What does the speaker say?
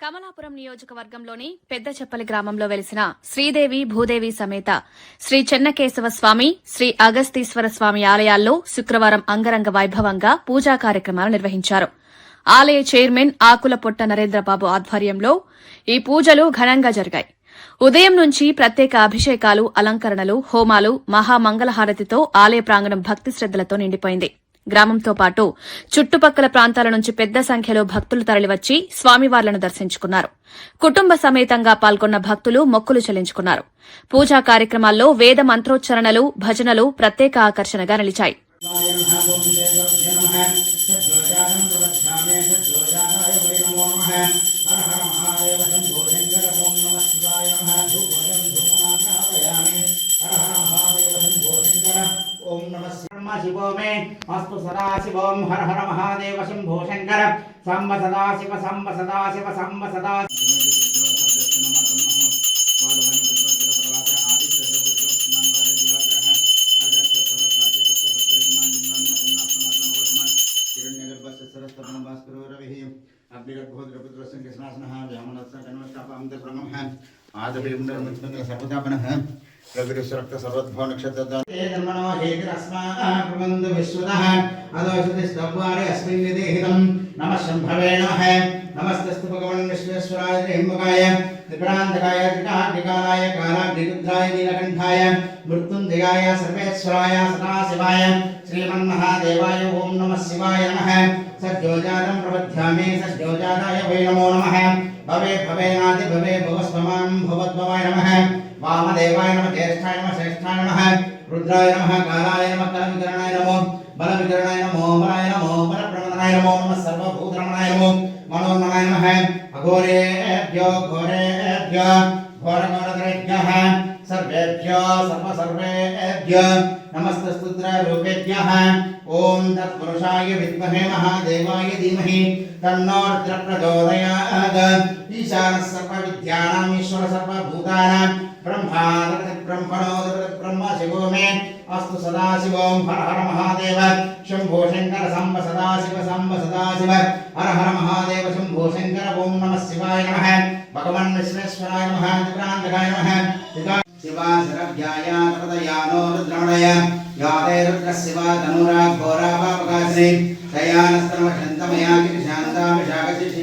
కమలాపురం నియోజకవర్గంలోని పెద్దచెప్పలి గ్రామంలో వెలిసిన శ్రీదేవి భూదేవి సమేత శ్రీ చెన్నకేశవ స్వామి శ్రీ అగస్తీశ్వర స్వామి ఆలయాల్లో శుక్రవారం అంగరంగ వైభవంగా పూజా కార్యక్రమాలు నిర్వహించారు. ఆలయ చైర్మన్ ఆకుల పొట్ట నరేంద్రబాబు ఆధ్వర్యంలో ఈ పూజలు ఘనంగా జరిగాయి. ఉదయం నుంచి ప్రత్యేక అభిషేకాలు అలంకరణలు హోమాలు మహామంగళహారతితో ఆలయ ప్రాంగణం భక్తి శ్రద్దలతో నిండిపోయింది. గ్రామంతో పాటు చుట్టుపక్కల ప్రాంతాల నుంచి పెద్ద సంఖ్యలో భక్తులు తరలివచ్చి స్వామివార్లను దర్శించుకున్నారు. కుటుంబ సమేతంగా పాల్గొన్న భక్తులు మొక్కులు చెల్లించుకున్నారు. పూజా కార్యక్రమాల్లో వేద మంత్రోచ్చరణలు భజనలు ప్రత్యేక ఆకర్షణగా నిలిచాయి. ఓం నమ ब्रह्म शिवो मे अस्तु सदाशिवं हर हर महादेव शम्भो शङ्कर सम्ब सदाशिव सम्ब सदाशिव सम्ब सदा आदभिर्मुद्रमुद्रसर्वदापनः रविरसरक्तसर्वद्भो नक्षत्रदानस्माकुर्वन्तु विश्वतः अदोषति स्तव्वारे अस्मिन् विदेहितं नमः शम्भवे नमः। नमस्तस्तु भगवन् विश्वेश्वराय शिवाय नमः। सद्योजातं प्रबध्यामि वै नमो नम। भवे भवेनादि भवे, भवस्वमां, भवद्भवाय नम। वामदेवाय नमः, ज्येष्ठाय नमः, श्रेष्ठाय नमः, रुद्राय नमः, कालाय नमः कलविकरणाय नमो बलविकरणाय नमो, बलाय नमो, बलप्रमदनाय नमो, नमः सर्वभूतरमणाय नमो मनोन्मनाय नमः, अघोरेभ्यो, घोरेभ्यो घोरघोरद्रेभ्यः सर्वेभ्यो, सर्वसर्वेभ्य नमस्तस्तुद्ररूपेभ्यः ॐ तत्पुरुषाय विद्महे महादेवाय धीमहि, तन्नो रुद्रप्रचोदयात्, ईशानः सर्वविद्यानाम् ईश्वरसर्वभूतानाम् ब्रह्मणोद्ब्रह्म शिवो मे। अस्तु सदाशिवों, हर हर महादेव। शम्भो शङ्कर साम्ब सदाशिव साम्ब सदाशिव। हर हर महादेव, शम्भो शङ्कर ॐ नमः शिवाय नमः। भगवन् विश्वेश्वराय नमः दिव्याङ्गकाय नमः। शिवा शरभ्याया कृतया नो रुद्रमणय याते रुद्रशिवा तनुरा घोरा वा प्रकाशने दयानस्तमशन्तमया किशान्तामिशाकशिषि